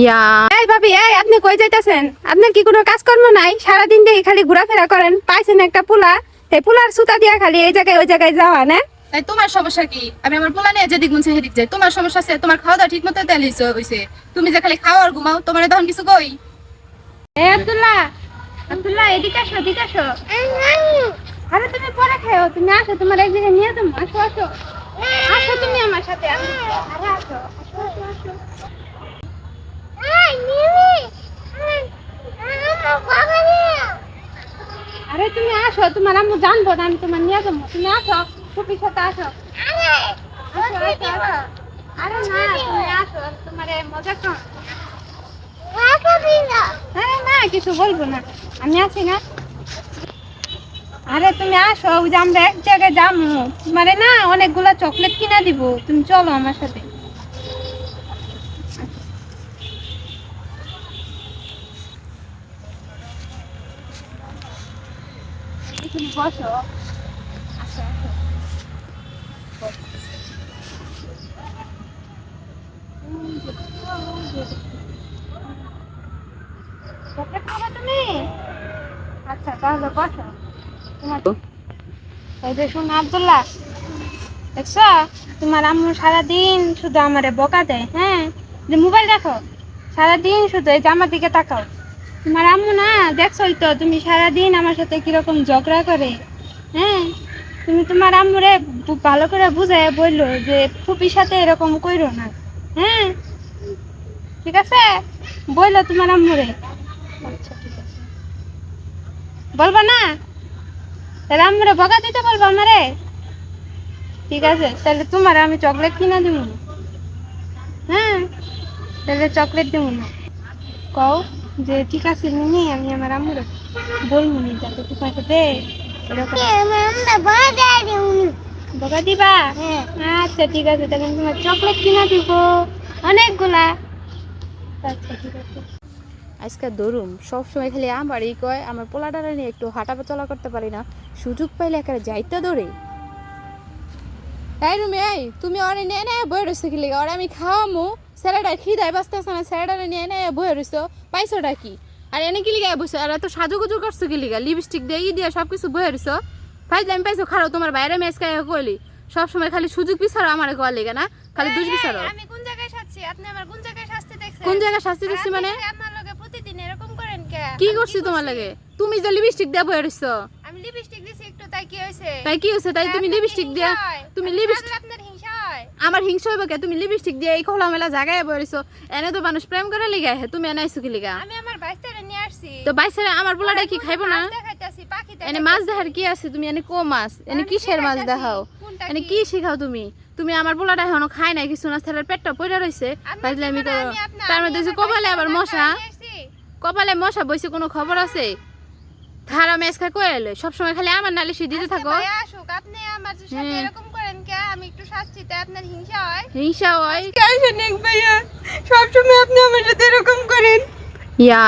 ইয়া। এই ভাবি এই আপনি কই যাইতাছেন? আপনার কি কোনো কাজকর্ম নাই? সারাদিন দেখি খালি ঘোরাফেরা করেন। পাইছেন একটা পোলা। এই পোলার সুতা দিয়া খালি এই জায়গায় ওই জায়গায় যাওয়া না? তাই তোমার সমস্যা কি? আমি আমার পোলা নিয়ে যেদিক মন সেদিক যাই। তোমার সমস্যা আছে তোমার খাওয়া দাওয়া ঠিক মতো তেল হইছে তুমি যে খালি খাও আর ঘুমাও তোমার তখন কিছু কই? এ আব্দুল্লাহ আব্দুল্লাহ এদিকে আসো এদিকে আসো। আরে তুমি পরে খাও তুমি আসো তোমার এক জায়গায় নিয়ে যাব আসো আসো। আসো তুমি আমার সাথে আসো। আরে আসো আসো আসো আসো আরে তুমি তোমার আম্মু জানব না, আমি তোমার নিয়ে যাব। তুমি আসো খুবই সাথে আসো। আরে না, তুমি আসো তোমার মজা আরে না, কিছু বলব না। আমি আছি না। আরে, তুমি আসো আমরা এক জায়গায় যাব। মানে না, অনেকগুলা চকলেট কিনা দিব। তুমি চলো আমার সাথে। তুমি বসো। খাবে তুমি? আচ্ছা তাহলে বসো। তোমার এই যে শোনো আব্দুল্লাহ দেখছ? তোমার আম্মু সারাদিন শুধু আমারে বকা দেয় হ্যাঁ? যে মোবাইল দেখো সারাদিন শুধু এই জামার দিকে তাকাও। তোমার আম্মু না দেখছোই তো তুমি সারাদিন আমার সাথে কীরকম ঝগড়া করে হ্যাঁ? তুমি তোমার আম্মুরে ভালো করে বুঝায় বলল যে ফুপির সাথে এরকম কইরো না হ্যাঁ? ঠিক আছে? বলল তোমার আম্মুরে। আচ্ছা ঠিক আছে। বলবা না? তাহলে আমরা বকা দিতে বলব আমারে? ঠিক আছে তাহলে তোমার আমি চকলেট কিনা দিব হ্যাঁ? তাহলে চকলেট দেবো না। কও? যে ঠিক আছে নিনি আমি আমার আম্মুরে বলব নি যাতে তোমার সাথে বকা দিবা? আচ্ছা ঠিক আছে তাহলে আমি তোমার চকলেট কিনা দিব। অনেকগুলা। আচ্ছা ঠিক আছে। আজকে ধরুম সবসময় খালি আমারই কয় আমার পোলাটারে নিয়ে একটু হাঁটা চলা করতে পারি না। সুযোগ পাইলে একেবারে যাইতে দৌড়ে এই রুমি এই তুমি অরে নিয়ে নে বই রইছো কি লিগা? ওরে আমি খাওয়ামু। স্যারাডা খিদায় বাঁচতেছে না? স্যারাডারে নিয়ে নে বই রইছো? পাইছোটা কি? আর এনে কি লিগা বসে আর এত সাজুগুজু করছ কি লিগা? লিপস্টিক দিয়ে ই দিয়ে সব কিছু বই রইছো? ফাইজলে আমি পাইছো? খারাপ তোমার বাইরে মেস খাই কইলি। সব সময় খালি সুযোগ পিছাড়ো আমার কোয়া লিগা না? খালি দুষ পিছাড়ো আমি কোন জায়গায় সাজছি? আপনি আমার কোন জায়গায় শাস্তি দেখছেন? কোন জায়গায় শাস্তি দিচ্ছি মানে? আপনি আপনার লগে প্রতিদিন এরকম করেন কে? কি করছি তোমার লাগে? তুমি যে লিপস্টিক দিয়ে বই রইছো। আমি লিপস্টিক দিছি একটু তাই কি হইছে? তাই কি হয়েছে তাই তুমি লিপস্টিক দিয়া তুমি লিপস্টিক আপনার আমার হিংসা হইব কে? তুমি লিপস্টিক দিয়ে এই খোলা মেলা জায়গায় বইছো এনে তো মানুষ প্রেম করে লিগা হে তুমি এনে আইছো কি লিগা? আমি আমার বাইস্তারে নিয়ে আসছি। তো বাইসের আমার পোলাটা কি খাইবো না? এনে মাছ দেখার কি আছে? তুমি এনে কো মাছ? এনে কিসের মাছ দেখাও? এনে কি? শিখাও তুমি? তুমি আমার পোলাটা এখনও খায় নাই কিছু না ছেলের পেটটা পড়ে রইছে। বাইলে আমি আমি তার মধ্যে যে কপালে আবার মশা কপালে মশা বইছে কোনো খবর আছে? ধারা মেস খাই কয়ে এলে সবসময় খালি আমার নালিশ দিতে থাকো। আসুক, আপনি আমার সাথে এরকম করেন কে? আমি একটু শাস্তি তাই আপনার হিংসা হয়। হিংসা হয়? ভাইয়া সবসময় আপনি আমার সাথে এরকম করেন। ইয়া।